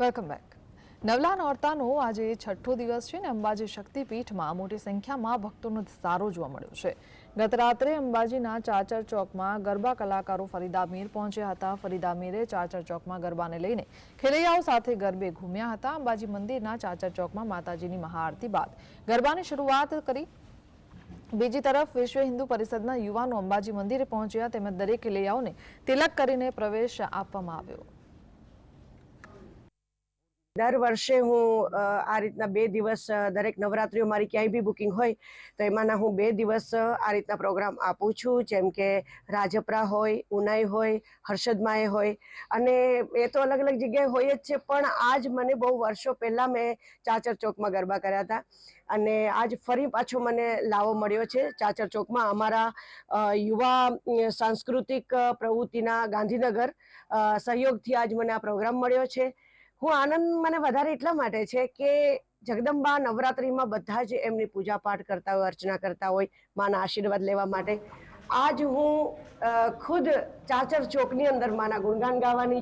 Welcome back. નવલા નોરતાનો આજે છઠ્ઠો દિવસ છે ને અંબાજી શક્તિપીઠમાં મોટી સંખ્યામાં ભક્તોનો સારો જોવા મળ્યો છે. ગત રાત્રે અંબાજીના ચાચર ચોકમાં ગરબા કલાકારો ફરીદા મીર પહોંચ્યા હતા. ફરીદા મીરે ચાચર ચોકમાં ગરબાને લઈને ખેલૈયાઓ સાથે ગરબે ઘૂમ્યા હતા. અંબાજી મંદિરના ચાચર ચોકમાં માતાજીની મહાઆરતી બાદ ગરબાની શરૂઆત કરી. બીજી તરફ વિશ્વ હિન્દુ પરિષદના યુવાનો અંબાજી મંદિરે પહોંચ્યા. તેમજ દરેક ખેલૈયાઓને તિલક કરીને પ્રવેશ આપવામાં આવ્યો. દર વર્ષે હું આ રીતના બે દિવસ દરેક નવરાત્રિઓ મારી ક્યાંય બી બુકિંગ હોય, તો એમાંના હું બે દિવસ આ રીતના પ્રોગ્રામ આપું છું. જેમ કે રાજપરા હોય, ઉનાઈ હોય હર્ષદમાએ હોય. અને એ તો અલગ અલગ જગ્યાએ હોય જ છે, પણ આજ મને બહુ વર્ષો પહેલાં મેં ચાચર ચોકમાં ગરબા કર્યા હતા. અને આજ ફરી પાછો મને લાવો મળ્યો છે, ચાચર ચોકમાં અમારા યુવા સાંસ્કૃતિક પ્રવૃત્તિના ગાંધીનગર સહયોગથી આજ મને આ પ્રોગ્રામ મળ્યો છે. હું આનંદ મને વધારે એટલા માટે છે કે જગદંબા નવરાત્રિમાં બધા જ એમની પૂજા પાઠ કરતા હોય, અર્ચના કરતા હોય, માના આશીર્વાદ લેવા માટે. આજ હું ખુદ ચાચર ચોકની અંદર માના ગુણગાન ગાવાની